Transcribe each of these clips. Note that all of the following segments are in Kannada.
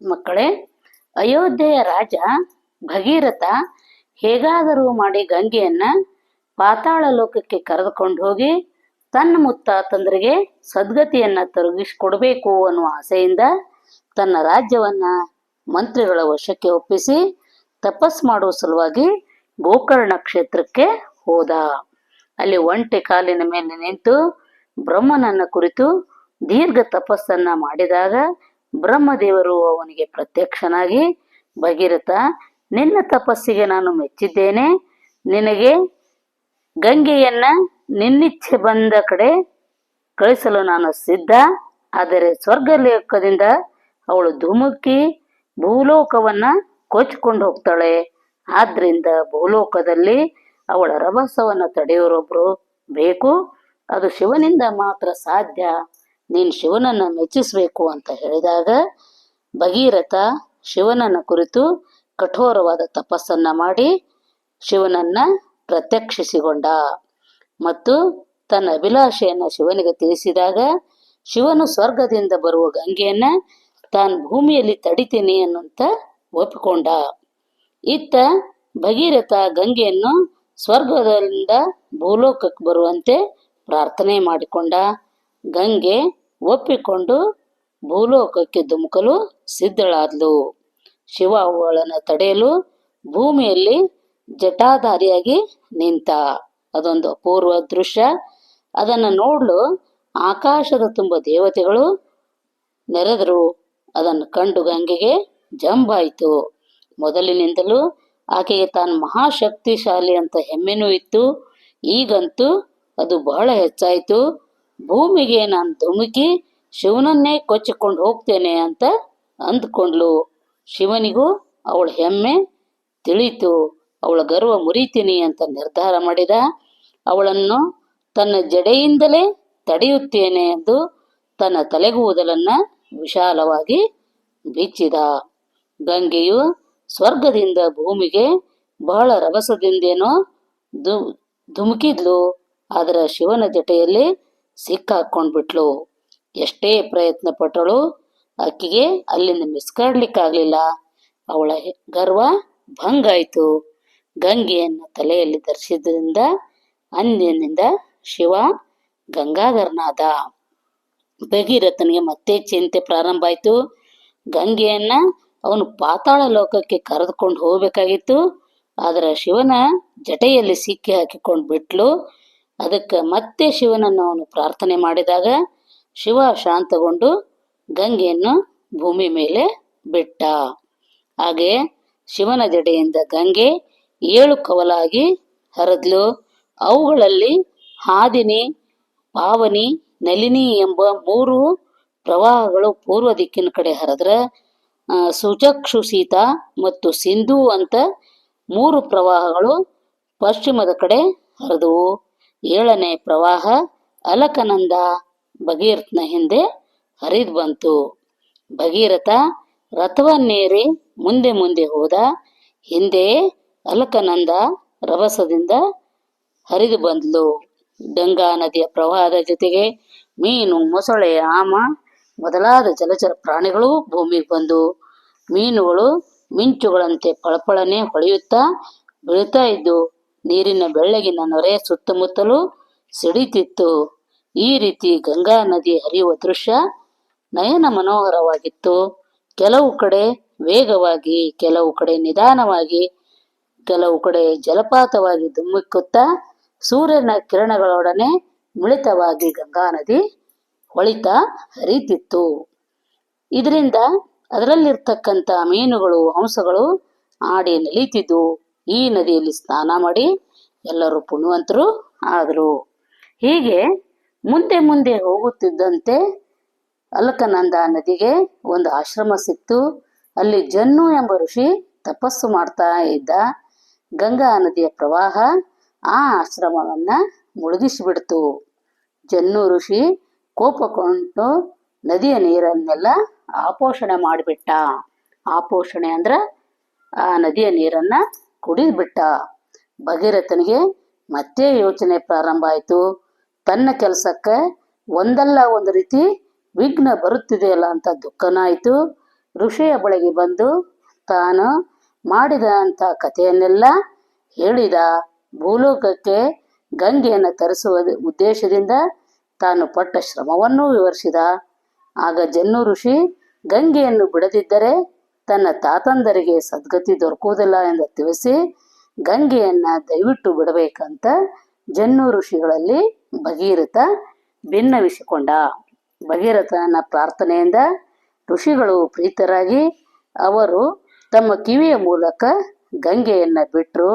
ಮಕ್ಕಳೇ, ಅಯೋಧ್ಯೆಯ ರಾಜ ಭಗೀರಥ ಹೇಗಾದರೂ ಮಾಡಿ ಗಂಗೆಯನ್ನ ಪಾತಾಳ ಲೋಕಕ್ಕೆ ಕರೆದುಕೊಂಡು ಹೋಗಿ ತನ್ನ ಮುತ್ತಾತಂದ್ರಿಗೆ ಸದ್ಗತಿಯನ್ನ ತೊರಗಿಸಿಕೊಡ್ಬೇಕು ಅನ್ನುವ ಆಸೆಯಿಂದ ತನ್ನ ರಾಜ್ಯವನ್ನ ಮಂತ್ರಿಗಳ ವಶಕ್ಕೆ ಒಪ್ಪಿಸಿ ತಪಸ್ ಮಾಡುವ ಸಲುವಾಗಿ ಗೋಕರ್ಣ ಕ್ಷೇತ್ರಕ್ಕೆ ಹೋದ. ಅಲ್ಲಿ ಒಂಟೆ ಕಾಲಿನ ಮೇಲೆ ನಿಂತು ಬ್ರಹ್ಮನನ್ನ ಕುರಿತು ದೀರ್ಘ ತಪಸ್ಸನ್ನ ಮಾಡಿದಾಗ ಬ್ರಹ್ಮದೇವರು ಅವನಿಗೆ ಪ್ರತ್ಯಕ್ಷನಾಗಿ ಭಗೀರಥ ನಿನ್ನ ತಪಸ್ಸಿಗೆ ನಾನು ಮೆಚ್ಚಿದ್ದೇನೆ. ನಿನಗೆ ಗಂಗೆಯನ್ನ ನಿನ್ನಿಚ್ಛೆ ಬಂದ ಕಡೆ ಕಳಿಸಲು ನಾನು ಸಿದ್ಧ. ಆದರೆ ಸ್ವರ್ಗ ಸ್ವರ್ಗಲೋಕದಿಂದ ಅವಳು ಧುಮುಕಿ ಭೂಲೋಕವನ್ನ ಕೊಚ್ಚಿಕೊಂಡು ಹೋಗ್ತಾಳೆ. ಆದ್ರಿಂದ ಭೂಲೋಕದಲ್ಲಿ ಅವಳ ರಭಸವನ್ನು ತಡೆಯೋರೊಬ್ರು ಬೇಕು. ಅದು ಶಿವನಿಂದ ಮಾತ್ರ ಸಾಧ್ಯ. ನೀನು ಶಿವನನ್ನ ಮೆಚ್ಚಿಸಬೇಕು ಅಂತ ಹೇಳಿದಾಗ ಭಗೀರಥ ಶಿವನನ್ನ ಕುರಿತು ಕಠೋರವಾದ ತಪಸ್ಸನ್ನ ಮಾಡಿ ಶಿವನನ್ನ ಪ್ರತ್ಯಕ್ಷಿಸಿಕೊಂಡ. ಮತ್ತು ತನ್ನ ಅಭಿಲಾಷೆಯನ್ನ ಶಿವನಿಗೆ ತಿಳಿಸಿದಾಗ ಶಿವನು ಸ್ವರ್ಗದಿಂದ ಬರುವ ಗಂಗೆಯನ್ನ ತಾನು ಭೂಮಿಯಲ್ಲಿ ತಡಿತೀನಿ ಅನ್ನುವಂತ ಒಪ್ಪಿಕೊಂಡ. ಇತ್ತ ಭಗೀರಥ ಗಂಗೆಯನ್ನು ಸ್ವರ್ಗದಿಂದ ಭೂಲೋಕಕ್ಕೆ ಬರುವಂತೆ ಪ್ರಾರ್ಥನೆ ಮಾಡಿಕೊಂಡ. ಗಂಗೆ ಒಪ್ಪಿಕೊಂಡು ಭೂಲೋಕಕ್ಕೆ ಧುಮುಕಲು ಸಿದ್ಧಳಾದ್ಲು. ಶಿವ ಅವುಗಳನ್ನು ತಡೆಯಲು ಭೂಮಿಯಲ್ಲಿ ಜಟಾಧಾರಿಯಾಗಿ ನಿಂತ. ಅದೊಂದು ಅಪೂರ್ವ ದೃಶ್ಯ. ಅದನ್ನು ನೋಡಲು ಆಕಾಶದ ತುಂಬ ದೇವತೆಗಳು ನೆರೆದರು. ಅದನ್ನು ಕಂಡು ಗಂಗೆಗೆ ಜಂಬಾಯಿತು ಮೊದಲಿನಿಂದಲೂ ಆಕೆಗೆ ತಾನು ಮಹಾಶಕ್ತಿಶಾಲಿ ಅಂತ ಹೆಮ್ಮೆನೂ ಇತ್ತು. ಈಗಂತೂ ಅದು ಬಹಳ ಹೆಚ್ಚಾಯಿತು. ಭೂಮಿಗೆ ನಾನು ಧುಮುಕಿ ಶಿವನನ್ನೇ ಕೊಚ್ಚಿಕೊಂಡು ಹೋಗ್ತೇನೆ ಅಂತ ಅಂದ್ಕೊಂಡ್ಲು. ಶಿವನಿಗೂ ಅವಳ ಹೆಮ್ಮೆ ತಿಳಿತು. ಅವಳ ಗರ್ವ ಮುರಿತೀನಿ ಅಂತ ನಿರ್ಧಾರ ಮಾಡಿದ. ಅವಳನ್ನು ತನ್ನ ಜಡೆಯಿಂದಲೇ ತಡೆಯುತ್ತೇನೆ ಎಂದು ತನ್ನ ತಲೆಗೂದಲನ್ನ ವಿಶಾಲವಾಗಿ ಬಿಚ್ಚಿದ. ಗಂಗೆಯು ಸ್ವರ್ಗದಿಂದ ಭೂಮಿಗೆ ಬಹಳ ರಭಸದಿಂದೇನೋ ಧುಮುಕಿದ್ಲು. ಆದರೆ ಶಿವನ ಜಟೆಯಲ್ಲಿ ಸಿಕ್ಕಾಕೊಂಡ್ಬಿಟ್ಲು. ಎಷ್ಟೇ ಪ್ರಯತ್ನ ಪಟ್ಟಳು ಆಕೆಗೆ ಅಲ್ಲಿಂದ ಮಿಸ್ಕಾಡ್ಲಿಕ್ಕಾಗಲಿಲ್ಲ ಅವಳ ಗರ್ವ ಗರ್ವ ಭಂಗಾಯಿತು. ಗಂಗೆಯನ್ನು ತಲೆಯಲ್ಲಿ ಧರಿಸಿದ್ರಿಂದ ಅಂದಿನಿಂದ ಶಿವ ಗಂಗಾಧರನಾದ. ಭಗೀರಥನಿಗೆ ಮತ್ತೆ ಚಿಂತೆ ಪ್ರಾರಂಭ ಆಯಿತು ಗಂಗೆಯನ್ನ ಅವನು ಪಾತಾಳ ಲೋಕಕ್ಕೆ ಕರೆದುಕೊಂಡು ಹೋಗಬೇಕಾಗಿತ್ತು. ಆದರೆ ಶಿವನ ಜಟೆಯಲ್ಲಿ ಸಿಕ್ಕಿ ಹಾಕಿಕೊಂಡು ಬಿಟ್ಲು ಅದಕ್ಕೆ ಮತ್ತೆ ಶಿವನನ್ನು ಅವನು ಪ್ರಾರ್ಥನೆ ಮಾಡಿದಾಗ ಶಿವ ಶಾಂತಗೊಂಡು ಗಂಗೆಯನ್ನು ಭೂಮಿ ಮೇಲೆ ಬಿಟ್ಟ. ಹಾಗೆ ಶಿವನ ಜಡೆಯಿಂದ ಗಂಗೆ ಏಳು ಕವಲಾಗಿ ಹರಿದ್ಲು. ಅವುಗಳಲ್ಲಿ ಹಾದಿನಿ, ಪಾವನಿ, ನಲಿನಿ ಎಂಬ ಮೂರು ಪ್ರವಾಹಗಳು ಪೂರ್ವ ದಿಕ್ಕಿನ ಕಡೆ ಹರಿದ್ರೆ ಸುಚಕ್ಷು ಸೀತ ಮತ್ತು ಸಿಂಧು ಅಂತ ಮೂರು ಪ್ರವಾಹಗಳು ಪಶ್ಚಿಮದ ಕಡೆ ಹರಿದವು. ಏಳನೇ ಪ್ರವಾಹ ಅಲಕನಂದ ಭಗೀರಥನ ಹಿಂದೆ ಹರಿದು ಬಂತು. ಭಗೀರಥ ರಥವನ್ನೇರಿ ಮುಂದೆ ಮುಂದೆ ಹೋದ. ಹಿಂದೆ ಅಲಕನಂದ ರಭಸದಿಂದ ಹರಿದು ಬಂದ್ಲು. ಗಂಗಾ ನದಿಯ ಪ್ರವಾಹದ ಜೊತೆಗೆ ಮೀನು, ಮೊಸಳೆ, ಆಮ ಮೊದಲಾದ ಜಲಚರ ಪ್ರಾಣಿಗಳು ಭೂಮಿಗೆ ಬಂದು ಮೀನುಗಳು ಮಿಂಚುಗಳಂತೆ ಪಳಪಳನೆ ಹೊಳೆಯುತ್ತಾ ಬೀಳ್ತಾ ಇದ್ದು ನೀರಿನ ಬೆಳ್ಳಗಿನ ನೊರೆ ಸುತ್ತಮುತ್ತಲೂ ಸಿಡಿತಿತ್ತು. ಈ ರೀತಿ ಗಂಗಾ ನದಿ ಹರಿಯುವ ದೃಶ್ಯ ನಯನ ಮನೋಹರವಾಗಿತ್ತು. ಕೆಲವು ಕಡೆ ವೇಗವಾಗಿ, ಕೆಲವು ಕಡೆ ನಿಧಾನವಾಗಿ, ಕೆಲವು ಕಡೆ ಜಲಪಾತವಾಗಿ ಧುಮ್ಮಿಕ್ಕುತ್ತಾ ಸೂರ್ಯನ ಕಿರಣಗಳೊಡನೆ ಮಿಳಿತವಾಗಿ ಗಂಗಾ ನದಿ ಹೊಳಿತಾ ಹರಿತಿತ್ತು. ಇದರಿಂದ ಅದರಲ್ಲಿರ್ತಕ್ಕಂಥ ಮೀನುಗಳು ಹಂಸಗಳು ಆಡಿ ನಲಿತಿದ್ದು ಈ ನದಿಯಲ್ಲಿ ಸ್ನಾನ ಮಾಡಿ ಎಲ್ಲರೂ ಪುಣ್ಯವಂತರು ಆದರು. ಹೀಗೆ ಮುಂದೆ ಮುಂದೆ ಹೋಗುತ್ತಿದ್ದಂತೆ ಅಲಕನಂದ ನದಿಗೆ ಒಂದು ಆಶ್ರಮ ಸಿಕ್ತು. ಅಲ್ಲಿ ಜನ್ನು ಎಂಬ ಋಷಿ ತಪಸ್ಸು ಮಾಡ್ತಾ ಇದ್ದ ಗಂಗಾ ನದಿಯ ಪ್ರವಾಹ ಆ ಆಶ್ರಮವನ್ನ ಮುಳುಗಿಸಿಬಿಡ್ತು. ಜನ್ನು ಋಷಿ ಕೋಪಕೊಂಡು ನದಿಯ ನೀರನ್ನೆಲ್ಲ ಆಪೋಷಣೆ ಮಾಡಿಬಿಟ್ಟ. ಆಪೋಷಣೆ ಅಂದ್ರ ಆ ನದಿಯ ನೀರನ್ನ ಕುಡಿದ್ಬಿಟ್ಟ. ಭಗೀರಥನಿಗೆ ಮತ್ತೆ ಯೋಚನೆ ಪ್ರಾರಂಭ ಆಯಿತು. ತನ್ನ ಕೆಲಸಕ್ಕೆ ಒಂದಲ್ಲ ಒಂದು ರೀತಿ ವಿಘ್ನ ಬರುತ್ತಿದೆಯಲ್ಲ ಅಂತ ದುಃಖನಾಯಿತು ಋಷಿಯ ಬಳಿಗೆ ಬಂದು ತಾನು ಮಾಡಿದ ಅಂತ ಕಥೆಯನ್ನೆಲ್ಲ ಹೇಳಿದ. ಭೂಲೋಕಕ್ಕೆ ಗಂಗೆಯನ್ನು ತರಿಸುವ ಉದ್ದೇಶದಿಂದ ತಾನು ಪಟ್ಟ ಶ್ರಮವನ್ನೂ ವಿವರಿಸಿದ. ಆಗ ಜನ್ನು ಋಷಿ ಗಂಗೆಯನ್ನು ಬಿಡದಿದ್ದರೆ ತನ್ನ ತಾತಂದರಿಗೆ ಸದ್ಗತಿ ದೊರಕುವುದಿಲ್ಲ ಎಂದು ತಿಳಿಸಿ ಗಂಗೆಯನ್ನ ದಯವಿಟ್ಟು ಬಿಡಬೇಕಂತ ಜನ್ನು ಋಷಿಗಳಲ್ಲಿ ಭಗೀರಥ ಭಿನ್ನವಿಸಿಕೊಂಡ ಭಗೀರಥನ ಪ್ರಾರ್ಥನೆಯಿಂದ ಋಷಿಗಳು ಪ್ರೀತರಾಗಿ ಅವರು ತಮ್ಮ ಕಿವಿಯ ಮೂಲಕ ಗಂಗೆಯನ್ನ ಬಿಟ್ಟರು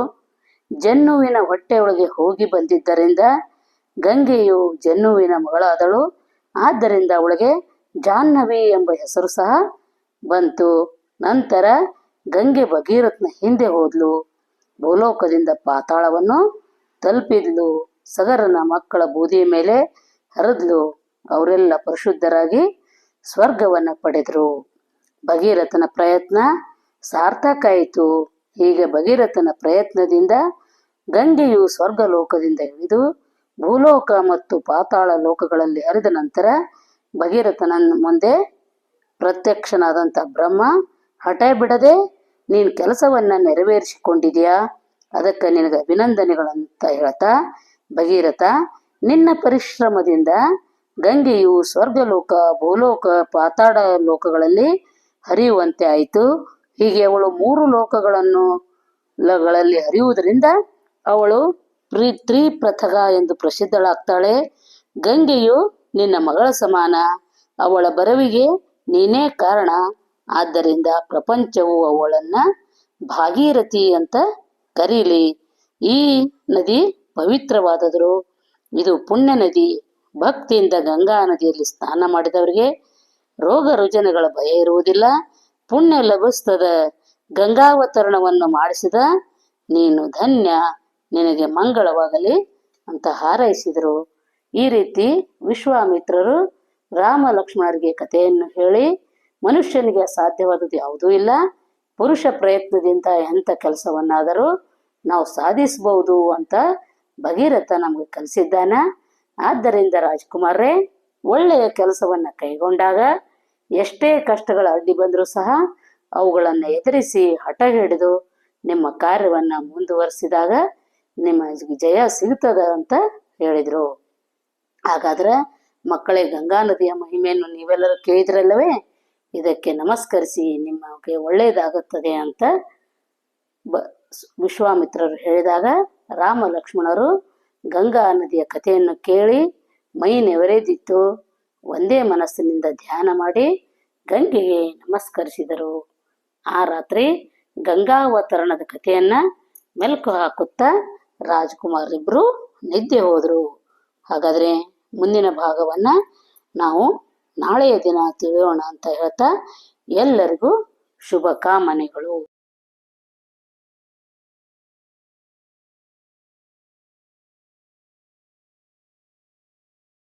ಜನ್ನುವಿನ ಹೊಟ್ಟೆಯೊಳಗೆ ಹೋಗಿ ಬಂದಿದ್ದರಿಂದ ಗಂಗೆಯು ಜನ್ನುವಿನ ಮಗಳಾದಳು. ಆದ್ದರಿಂದ ಅವಳಿಗೆ ಜಾಹ್ನವಿ ಎಂಬ ಹೆಸರು ಸಹ ಬಂತು. ನಂತರ ಗಂಗೆ ಭಗೀರಥನ ಹಿಂದೆ ಹೋದ್ಲು. ಭೂಲೋಕದಿಂದ ಪಾತಾಳವನ್ನು ತಲುಪಿದ್ಲು. ಸಗರನ ಮಕ್ಕಳ ಬೂದಿಯ ಮೇಲೆ ಹರಿದ್ಲು. ಅವರೆಲ್ಲ ಪರಿಶುದ್ಧರಾಗಿ ಸ್ವರ್ಗವನ್ನು ಪಡೆದರು. ಭಗೀರಥನ ಪ್ರಯತ್ನ ಸಾರ್ಥಕ ಆಯಿತು ಹೀಗೆ ಭಗೀರಥನ ಪ್ರಯತ್ನದಿಂದ ಗಂಗೆಯು ಸ್ವರ್ಗ ಲೋಕದಿಂದ ಇಳಿದು ಭೂಲೋಕ ಮತ್ತು ಪಾತಾಳ ಲೋಕಗಳಲ್ಲಿ ಹರಿದ ನಂತರ ಭಗೀರಥನ ಮುಂದೆ ಪ್ರತ್ಯಕ್ಷನಾದಂಥ ಬ್ರಹ್ಮ ಹಠ ಬಿಡದೆ ನೀನು ಕೆಲಸವನ್ನ ನೆರವೇರಿಸಿಕೊಂಡಿದೆಯಾ? ಅದಕ್ಕೆ ನಿನಗೆ ಅಭಿನಂದನೆಗಳಂತ ಹೇಳ್ತಾ, ಭಗೀರಥ, ನಿನ್ನ ಪರಿಶ್ರಮದಿಂದ ಗಂಗೆಯು ಸ್ವರ್ಗಲೋಕ, ಭೂಲೋಕ ಪಾತಾಡ ಲೋಕಗಳಲ್ಲಿ ಹರಿಯುವಂತೆ ಆಯಿತು. ಹೀಗೆ ಅವಳು ಮೂರು ಲೋಕಗಳನ್ನು ಗಳಲ್ಲಿ ಹರಿಯುವುದರಿಂದ ಅವಳು ಪ್ರೀ ತ್ರಿಪ್ರಥಗ ಎಂದು ಪ್ರಸಿದ್ಧಳಾಗ್ತಾಳೆ. ಗಂಗೆಯು ನಿನ್ನ ಮಗಳ ಸಮಾನ. ಅವಳ ಬರವಿಗೆ ನೀನೇ ಕಾರಣ. ಆದ್ದರಿಂದ ಪ್ರಪಂಚವು ಅವಳನ್ನ ಭಾಗೀರಥಿ ಅಂತ ಕರೀಲಿ. ಈ ನದಿ ಪವಿತ್ರವಾದದ್ರು ಇದು ಪುಣ್ಯ ನದಿ. ಭಕ್ತಿಯಿಂದ ಗಂಗಾ ನದಿಯಲ್ಲಿ ಸ್ನಾನ ಮಾಡಿದವರಿಗೆ ರೋಗ ರುಜಿನಗಳ ಭಯ ಇರುವುದಿಲ್ಲ. ಪುಣ್ಯ ಲಭಿಸ್ತದ ಗಂಗಾವತರಣವನ್ನು ಮಾಡಿಸಿದ ನೀನು ಧನ್ಯ. ನಿನಗೆ ಮಂಗಳವಾಗಲಿ ಅಂತ ಹಾರೈಸಿದರು. ಈ ರೀತಿ ವಿಶ್ವಾಮಿತ್ರರು ರಾಮ ಲಕ್ಷ್ಮಣರಿಗೆ ಕಥೆಯನ್ನು ಹೇಳಿ ಮನುಷ್ಯನಿಗೆ ಸಾಧ್ಯವಾದದ್ದು ಯಾವುದೂ ಇಲ್ಲ. ಪುರುಷ ಪ್ರಯತ್ನದಿಂದ ಎಂಥ ಕೆಲಸವನ್ನಾದರೂ ನಾವು ಸಾಧಿಸಬಹುದು ಅಂತ ಭಗೀರಥ ನಮಗೆ ಕಲಿಸಿದ್ದಾನ. ಆದ್ದರಿಂದ ರಾಜ್ಕುಮಾರ್ರೇ, ಒಳ್ಳೆಯ ಕೆಲಸವನ್ನ ಕೈಗೊಂಡಾಗ ಎಷ್ಟೇ ಕಷ್ಟಗಳ ಅಡ್ಡಿ ಬಂದರೂ ಸಹ ಅವುಗಳನ್ನು ಎದುರಿಸಿ ಹಠ ಹಿಡಿದು ನಿಮ್ಮ ಕಾರ್ಯವನ್ನು ಮುಂದುವರಿಸಿದಾಗ ನಿಮ್ಮ ಜಯ ಸಿಗ್ತದ ಅಂತ ಹೇಳಿದರು. ಹಾಗಾದ್ರೆ ಮಕ್ಕಳೇ, ಗಂಗಾ ನದಿಯ ಮಹಿಮೆಯನ್ನು ನೀವೆಲ್ಲರೂ ಕೇಳಿದ್ರಲ್ಲವೇ? ಇದಕ್ಕೆ ನಮಸ್ಕರಿಸಿ, ನಿಮಗೆ ಒಳ್ಳೆಯದಾಗುತ್ತದೆ ಅಂತ ಬ ವಿಶ್ವಾಮಿತ್ರರು ಹೇಳಿದಾಗ ರಾಮ ಲಕ್ಷ್ಮಣರು ಗಂಗಾ ನದಿಯ ಕಥೆಯನ್ನು ಕೇಳಿ ಮೈ ನೆವರೆದಿತ್ತು. ಒಂದೇ ಮನಸ್ಸಿನಿಂದ ಧ್ಯಾನ ಮಾಡಿ ಗಂಗೆಗೆ ನಮಸ್ಕರಿಸಿದರು. ಆ ರಾತ್ರಿ ಗಂಗಾವತರಣದ ಕಥೆಯನ್ನ ಮೆಲುಕು ಹಾಕುತ್ತಾ ರಾಜ್ಕುಮಾರಿಬ್ರು ನಿದ್ದೆ ಹೋದರು. ಹಾಗಾದ್ರೆ ಮುಂದಿನ ಭಾಗವನ್ನ ನಾವು ನಾಳೆಯ ದಿನ ತಿಳಿಯೋಣ ಅಂತ ಹೇಳ್ತಾ ಎಲ್ಲರಿಗೂ ಶುಭ ಕಾಮನೆಗಳು.